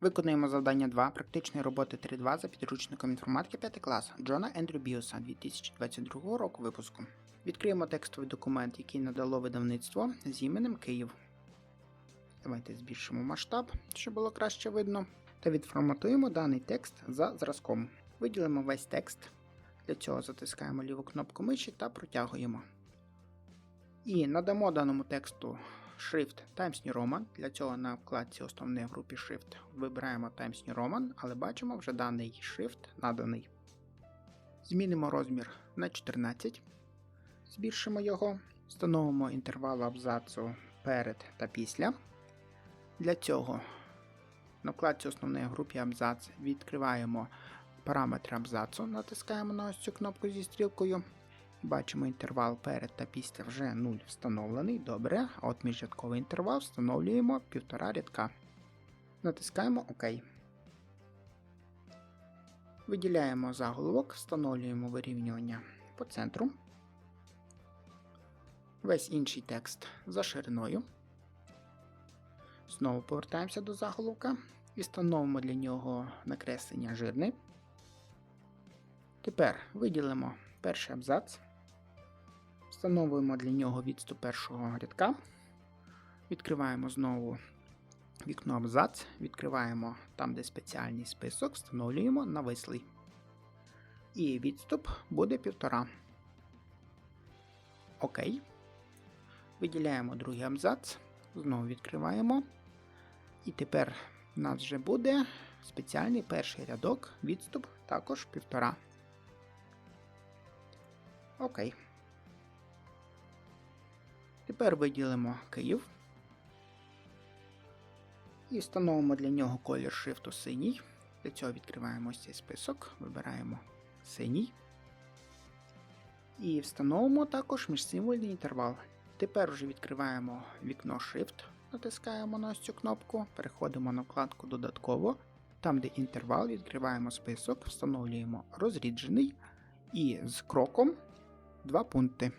Виконуємо завдання 2 практичної роботи 3.2 за підручником інформатики 5 клас Джона Ендрю Біоса 2022 року випуску. Відкриємо текстовий документ, який надало видавництво з іменем Київ. Давайте збільшимо масштаб, щоб було краще видно. Та відформатуємо даний текст за зразком. Виділимо весь текст. Для цього затискаємо ліву кнопку миші та протягуємо. І надамо даному тексту шрифт Times New Roman. Для цього на вкладці основної в групі Shift вибираємо Times New Roman, але бачимо вже даний шрифт наданий. Змінимо розмір на 14, збільшимо його, встановимо інтервал абзацу перед та після. Для цього на вкладці основної в групі абзац відкриваємо параметри абзацу, натискаємо на ось цю кнопку зі стрілкою. Бачимо інтервал перед та після вже 0 встановлений. Добре. А от міжрядковий інтервал встановлюємо 1,5 рядка. Натискаємо ОК. Виділяємо заголовок, встановлюємо вирівнювання по центру. Весь інший текст за шириною. Знову повертаємося до заголовка і встановимо для нього накреслення жирне. Тепер виділимо перший абзац. Встановуємо для нього відступ першого рядка. Відкриваємо знову вікно абзац, відкриваємо там, де спеціальний список, встановлюємо навислий. І відступ буде 1,5. ОК. Виділяємо другий абзац, знову відкриваємо. І тепер у нас вже буде спеціальний перший рядок, відступ також 1,5. Окей. Тепер виділимо Київ. І встановимо для нього колір шрифту синій. Для цього відкриваємо ось цей список, вибираємо синій. І встановимо також міжсимвольний інтервал. Тепер вже відкриваємо вікно Shift, натискаємо на ось цю кнопку, переходимо на вкладку Додатково. Там, де інтервал, відкриваємо список, встановлюємо розріджений і з кроком два пункти.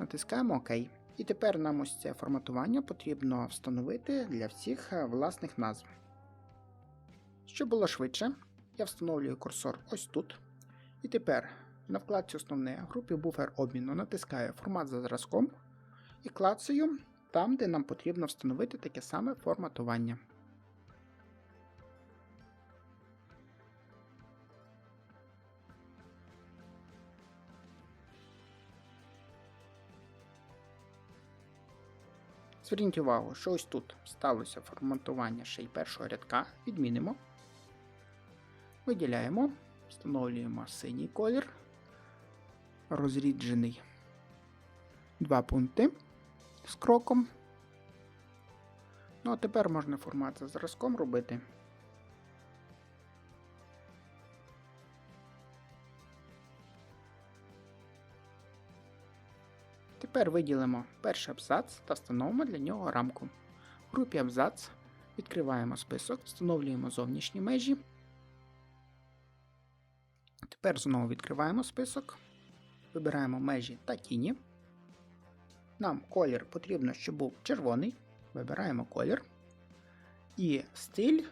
Натискаємо ОК. І тепер нам ось це форматування потрібно встановити для всіх е, власних назв. Щоб було швидше, я встановлюю курсор ось тут. І тепер на вкладці Основне в групі буфер обміну натискаю формат за зразком і клацаю там, де нам потрібно встановити таке саме форматування. Зверніть увагу, що ось тут сталося форматування ще й першого рядка. Відмінимо. Виділяємо, встановлюємо синій колір, розріджений два пункти з кроком. Ну, а тепер можна формат за зразком робити. Тепер виділимо перший абзац та встановимо для нього рамку. В групі абзац відкриваємо список, встановлюємо зовнішні межі. Тепер знову відкриваємо список, вибираємо межі та тіні. Нам колір потрібно, щоб був червоний. Вибираємо колір. І стиль.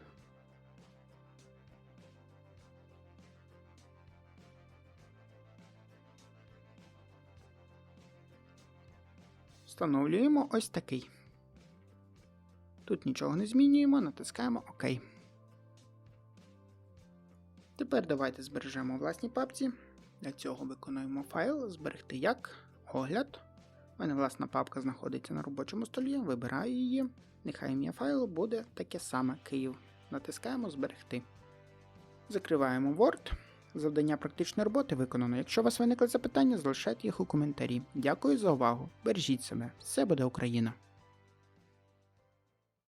Встановлюємо ось такий. Тут нічого не змінюємо, натискаємо ОК. Тепер давайте збережемо у власній папці. Для цього виконуємо файл, зберегти як, огляд. У мене власна папка знаходиться на робочому столі, вибираю її. Нехай ім'я файлу буде таке саме Київ. Натискаємо Зберегти. Закриваємо Word. Завдання практичної роботи виконано. Якщо у вас виникли запитання, залишайте їх у коментарі. Дякую за увагу. Бережіть себе. Все буде Україна!